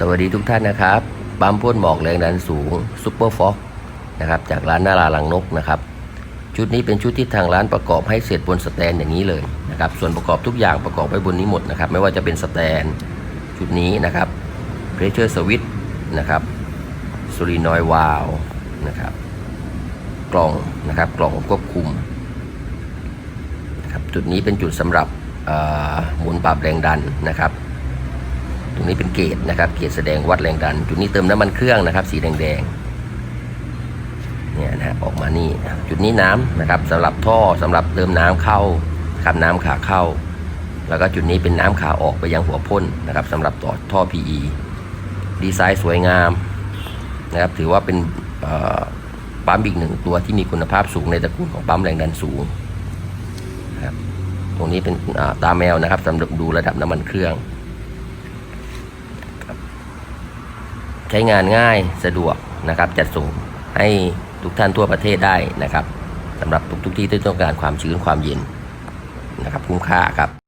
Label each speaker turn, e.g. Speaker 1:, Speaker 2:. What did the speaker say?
Speaker 1: สวัสดีทุกท่านนะครับปั๊มพ่นหมอกแรงดันสูงซูเปอร์ฟ็อกนะครับจากร้านนาราลังนกนะครับชุดนี้เป็นชุดที่ทางร้านประกอบให้เสร็จบนสแตนอย่างนี้เลยนะครับส่วนประกอบทุกอย่างประกอบไว้บนนี้หมดนะครับไม่ว่าจะเป็นสแตนชุดนี้นะครับเพรสเชอร์สวิตนะครับซูรินอยวาลนะครับกล่องนะครับกล่องควบคุมนะครับจุดนี้เป็นจุดสำหรับหมุนปรับแรงดันนะครับ ตรงนี้เป็นเกจนะครับเกจแสดงวัดแรงดัน จุดนี้เติมน้ำมันเครื่องนะครับ สีแดงๆเนี่ยนะฮะออกมานี่จุดนี้น้ำนะครับสำหรับท่อสำหรับเติมน้ำเข้าขับน้ำขาเข้า แล้วก็จุดนี้เป็นน้ำขาออกไปยังหัวพ่นนะครับสำหรับต่อท่อ PE ดีไซน์สวยงามนะครับ ถือว่าเป็นปั๊มอีกหนึ่งตัวที่มีคุณภาพสูงในตระกูลของปั๊มแรงดันสูงครับตรงนี้เป็นตาแมวนะครับสำหรับดูระดับน้ำมันเครื่อง ใช้งานง่ายสะดวกนะครับจัดส่งให้ทุกท่านทั่วประเทศได้นะครับสำหรับทุกๆที่ที่ต้องการความชื้นความเย็นนะครับคุ้มค่าครับ